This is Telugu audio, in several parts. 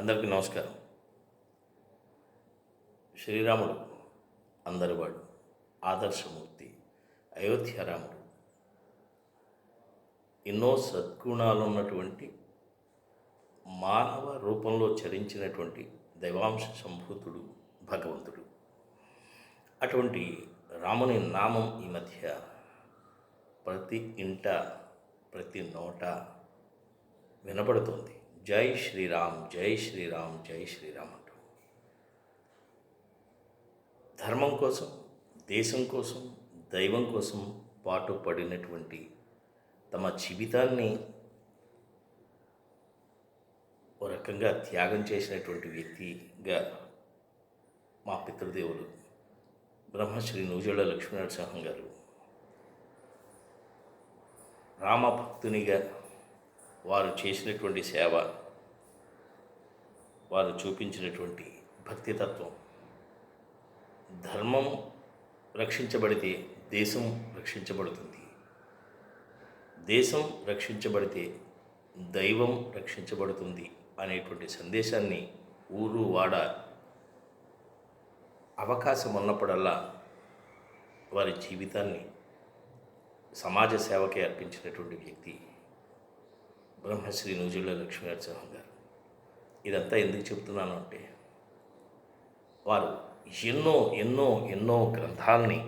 అందరికీ నమస్కారం. శ్రీరాముడు అందరివాడు ఆదర్శమూర్తి అయోధ్యరాముడు ఎన్నో సద్గుణాలు ఉన్నటువంటి మానవ రూపంలో చరించినటువంటి దైవాంశ సంభూతుడు భగవంతుడు. అటువంటి రాముని నామం ఈ మధ్య ప్రతి ఇంట ప్రతి నోట వినపడుతుంది జై శ్రీరామ్ జై శ్రీరామ్ జై శ్రీరామ్ అంటూ. ధర్మం కోసం దేశం కోసం దైవం కోసం పాటు పడినటువంటి తమ జీవితాన్ని ఓ రకంగా త్యాగం చేసినటువంటి వ్యక్తిగా మా పితృదేవులు బ్రహ్మశ్రీ నూజెళ్ళ లక్ష్మీనరసింహం గారు రామభక్తునిగా వారు చేసినటువంటి సేవ వారు చూపించినటువంటి భక్తితత్వం. ధర్మం రక్షించబడితే దేశం రక్షించబడుతుంది. దేశం రక్షించబడితే దైవం రక్షించబడుతుంది అనేటువంటి సందేశాన్ని ఊరు వాడ అవకాశం ఉన్నప్పుడల్లా వారి జీవితాన్ని సమాజ సేవకే అర్పించినటువంటి వ్యక్తి బ్రహ్మశ్రీ నూజుళ్ళ లక్ష్మీనరసింహం గారు. ఇదంతా ఎందుకు చెప్తున్నాను అంటే వారు ఎన్నో ఎన్నో ఎన్నో గ్రంథాలని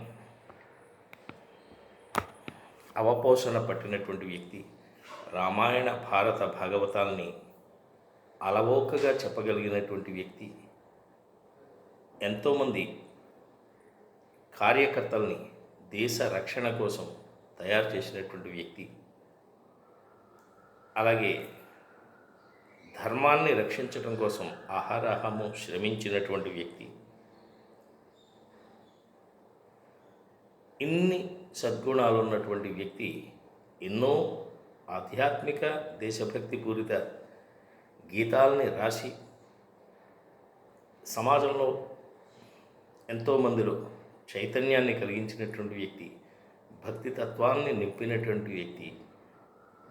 అవపోషణ పట్టినటువంటి వ్యక్తి రామాయణ భారత భాగవతాల్ని అలవోకగా చెప్పగలిగినటువంటి వ్యక్తి ఎంతోమంది కార్యకర్తల్ని దేశ రక్షణ కోసం తయారు చేసినటువంటి వ్యక్తి అలాగే ధర్మాన్ని రక్షించడం కోసం ఆహారాహము శ్రమించినటువంటి వ్యక్తి. ఇన్ని సద్గుణాలు ఉన్నటువంటి వ్యక్తి ఎన్నో ఆధ్యాత్మిక దేశభక్తి పూరిత గీతాలని రాసి సమాజంలో ఎంతోమందిలో చైతన్యాన్ని కలిగించినటువంటి వ్యక్తి భక్తి తత్వాన్ని నింపినటువంటి వ్యక్తి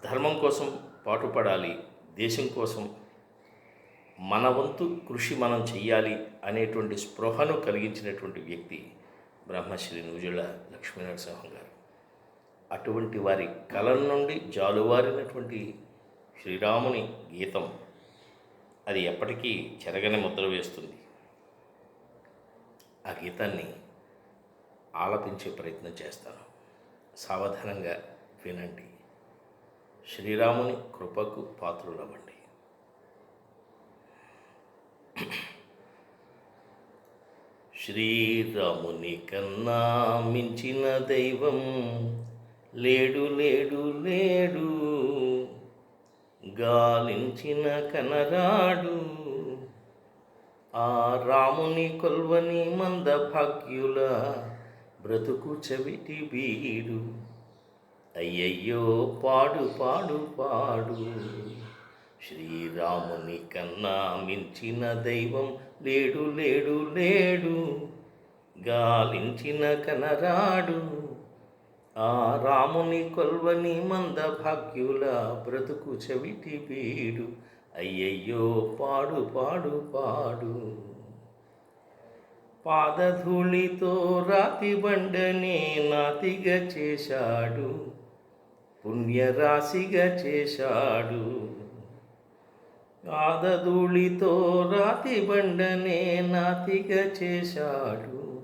ధర్మం కోసం పాటుపడాలి దేశం కోసం మన వంతు కృషి మనం చెయ్యాలి అనేటువంటి స్పృహను కలిగించినటువంటి వ్యక్తి బ్రహ్మశ్రీ నూజుళ్ళ లక్ష్మీనరసింహం గారు. అటువంటి వారి కలం నుండి జాలువారినటువంటి శ్రీరాముని గీతం అది ఎప్పటికీ చెరగని ముద్ర వేస్తుంది. ఆ గీతాన్ని ఆలపించే ప్రయత్నం చేస్తాను. సావధానంగా వినండి. శ్రీరాముని కృపకు పాత్రులవ్వండి. శ్రీరాముని కన్నా మించిన దైవం లేడు లేడు లేడు. గాలించిన కనరాడు. ఆ రాముని కొల్వని మంద భాగ్యుల బ్రతుకు చవిటి వీడు అయ్యయ్యో పాడు పాడు పాడు. శ్రీరాముని కన్నా మించిన దైవం లేడు లేడు లేడు గాలించిన కనరాడు. ఆ రాముని కొల్వని మంద భాగ్యుల బ్రతుకు చెవిటి వీడు అయ్యయ్యో పాడు పాడు పాడు. పాదధూళితో రాతి బండని నాతిగా చేశాడు. పుణ్యరాశిగా చేశాడు. ఆదధూళితో రాతి బండనే నాతిగా చేశాడు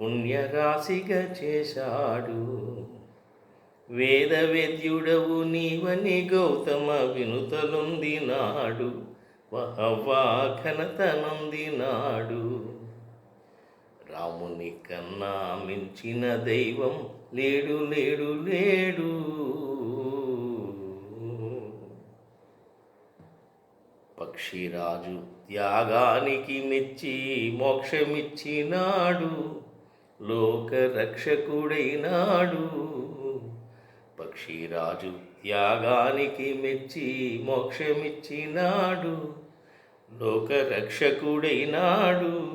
పుణ్యరాశిగా చేశాడు. వేదవేద్యుడవు నీవని గౌతమ వినుతలుందినాడు వహవా ఘనతనుందినాడు. రాముని కన్నా మించిన దైవం లేడు లేడు లేడు. పక్షిరాజు త్యాగానికి మెచ్చి మోక్షమిచ్చినాడు. లోక రక్షకుడైనాడు పక్షిరాజు త్యాగానికి మెచ్చి మోక్షమిచ్చినాడు. లోక రక్షకుడైనాడు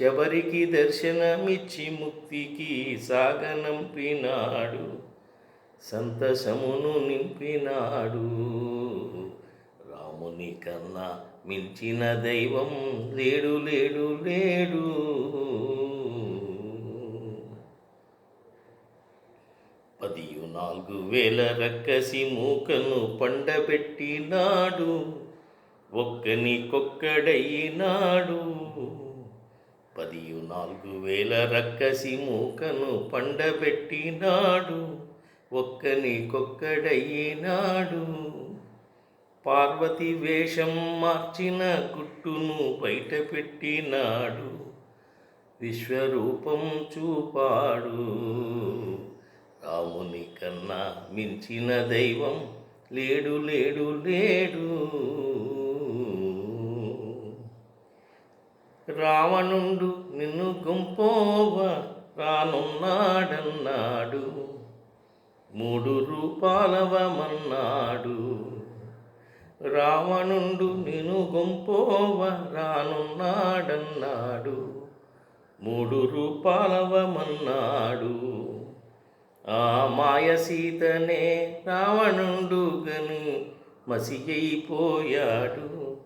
శబరికి దర్శనమిచ్చి ముక్తికి సాగనంపినాడు. సంతసమును నింపినాడు. నీకన్నా కన్నా మించిన దైవం లేడు లేడు లేడు. పదియు నాలుగు వేల రక్కసి మూకను పండబెట్టినాడు ఒక్కనికొక్కడయినాడు. పదియు నాలుగు వేల రక్కసి మూకను పండబెట్టినాడు ఒక్కనికొక్కడయినాడు. పార్వతి వేషం మార్చిన గుట్టును బయటపెట్టినాడు. విశ్వరూపం చూపాడు. రాముని కన్నా మించిన దైవం లేడు లేడు లేడు. రావణుండు నిన్ను గుంపోవ రానున్నాడన్నాడు. మూడు రూపాలవమన్నాడు. రావణుండు నేను గుంపోవ రానున్నాడన్నాడు. మూడు రూపాలవమన్నాడు. ఆ మాయ సీతనే రావణుండు గని మసి అయిపోయాడు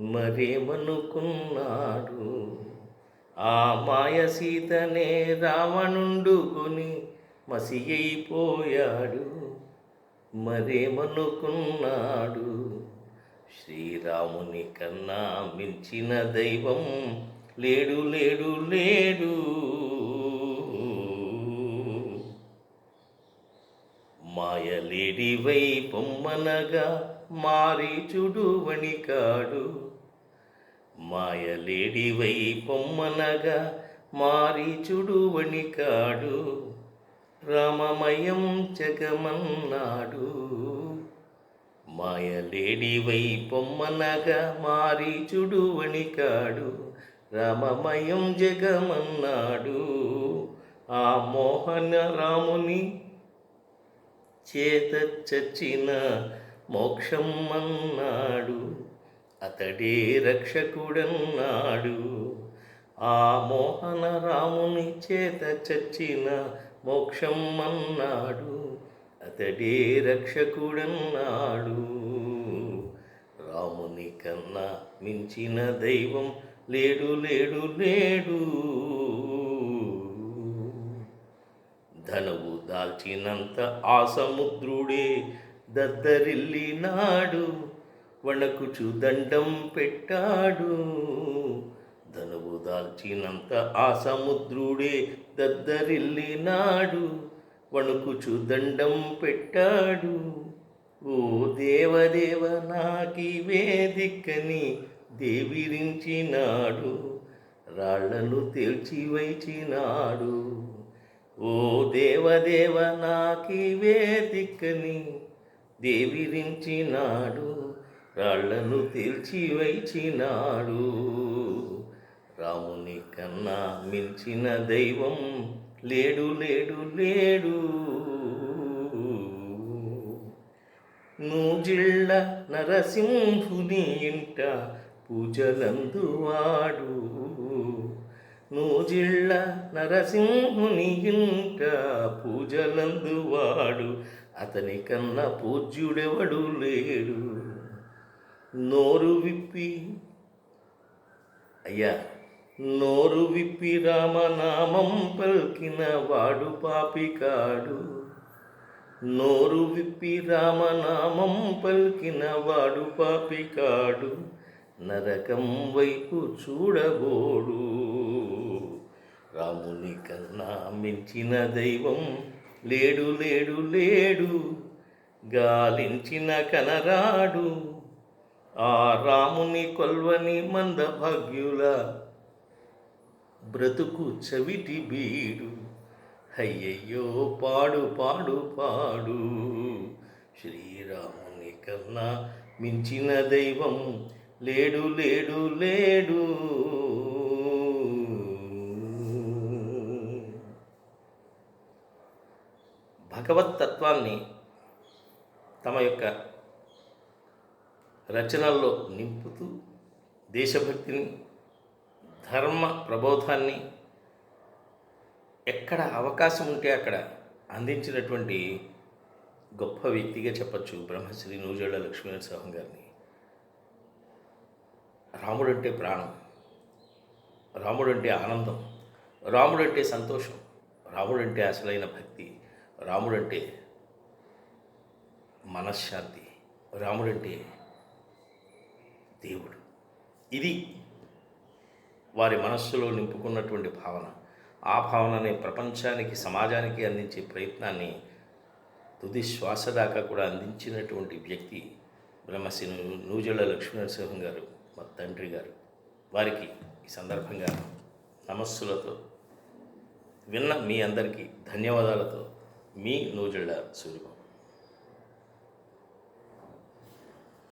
మరేమనుకున్నాడు? ఆ మాయ సీతనే రావణుండు కొని మసి అయిపోయాడు మరేమనుకున్నాడు? శ్రీరాముని కన్నా మించిన దైవం లేడు లేడు లేడు. మాయలేడివై పొమ్మనగా మారి చూడు వణికాడు. మాయలేడివై పొమ్మనగా మారి చూడు వణికాడు. రామమయం జగమన్నాడు. మాయలేడివై పొమ్మనగా మారి చూడు వణికాడు. రామమయం జగమన్నాడు. ఆ మోహన రాముని చేత చచ్చిన మోక్షం అన్నాడు. అతడే రక్షకుడన్నాడు. ఆ మోహన రాముని చేత చచ్చిన మోక్షం అన్నాడు. అతడే రక్షకుడన్నాడు. రాముని కన్నా మించిన దైవం లేడు లేడు లేడు. ధనవు దాల్చినంత ఆ సముద్రుడే దద్దరిల్లినాడు వణకుచు దండం పెట్టాడు. ధనువు దాల్చినంత ఆ సముద్రుడే దద్దరిల్లినాడు. వణుకుచు దండం పెట్టాడు. ఓ దేవదేవ నాకి వేదికని దేవిరించినాడు. రాళ్ళను తేల్చి వైచినాడు. ఓ దేవదేవ నాకి వేదికని దేవిరించినాడు. రాళ్ళను తేల్చి వైచినాడు. రాముని కన్నా మించిన దైవం లేడు లేడు లేడు. నూజిళ్ళ నరసింహుని ఇంట పూజలందువాడు నూజిళ్ళ నరసింహుని ఇంట పూజలందువాడు అతని కన్నా పూజ్యుడెవడు లేడు. నోరు విప్పి అయ్యా నోరు విప్పి రామనామం పలికిన వాడు పాపికాడు. నోరు విప్పి రామనామం పలికిన వాడు పాపికాడు. నరకం వైపు చూడబోడు. రాముని కన్నా మించిన దైవం లేడు లేడు లేడు. గాలించిన కనరాడు. ఆ రాముని కొల్వని మందభాగ్యుల బ్రతుకు చవిటి బీడు. అయ్యయ్యో పాడు పాడు పాడు. శ్రీరాముని కన్నా మించిన దైవం లేడు లేడు లేడు. భగవతత్వాన్ని తమ యొక్క రచనల్లో నింపుతూ దేశభక్తిని ధర్మ ప్రబోధాన్ని ఎక్కడ అవకాశం ఉంటే అక్కడ అందించినటువంటి గొప్ప వ్యక్తిగా చెప్పచ్చు బ్రహ్మశ్రీ నూజేళ్ళ లక్ష్మీనరసింహం గారిని. రాముడంటే ప్రాణం రాముడంటే ఆనందం రాముడంటే సంతోషం రాముడంటే అసలైన భక్తి రాముడంటే మనశ్శాంతి రాముడంటే దేవుడు. ఇది వారి మనస్సులో నింపుకున్నటువంటి భావన. ఆ భావనని ప్రపంచానికి సమాజానికి అందించే ప్రయత్నాన్ని తుది శ్వాస దాకా కూడా అందించినటువంటి వ్యక్తి బ్రహ్మశ్రీ నూ- లక్ష్మీ లక్ష్మీనరసింహం గారు మా తండ్రి గారు. వారికి ఈ సందర్భంగా నమస్సులతో విన్న మీ అందరికీ ధన్యవాదాలతో మీ నూజళ్ళ సూర్యబాబు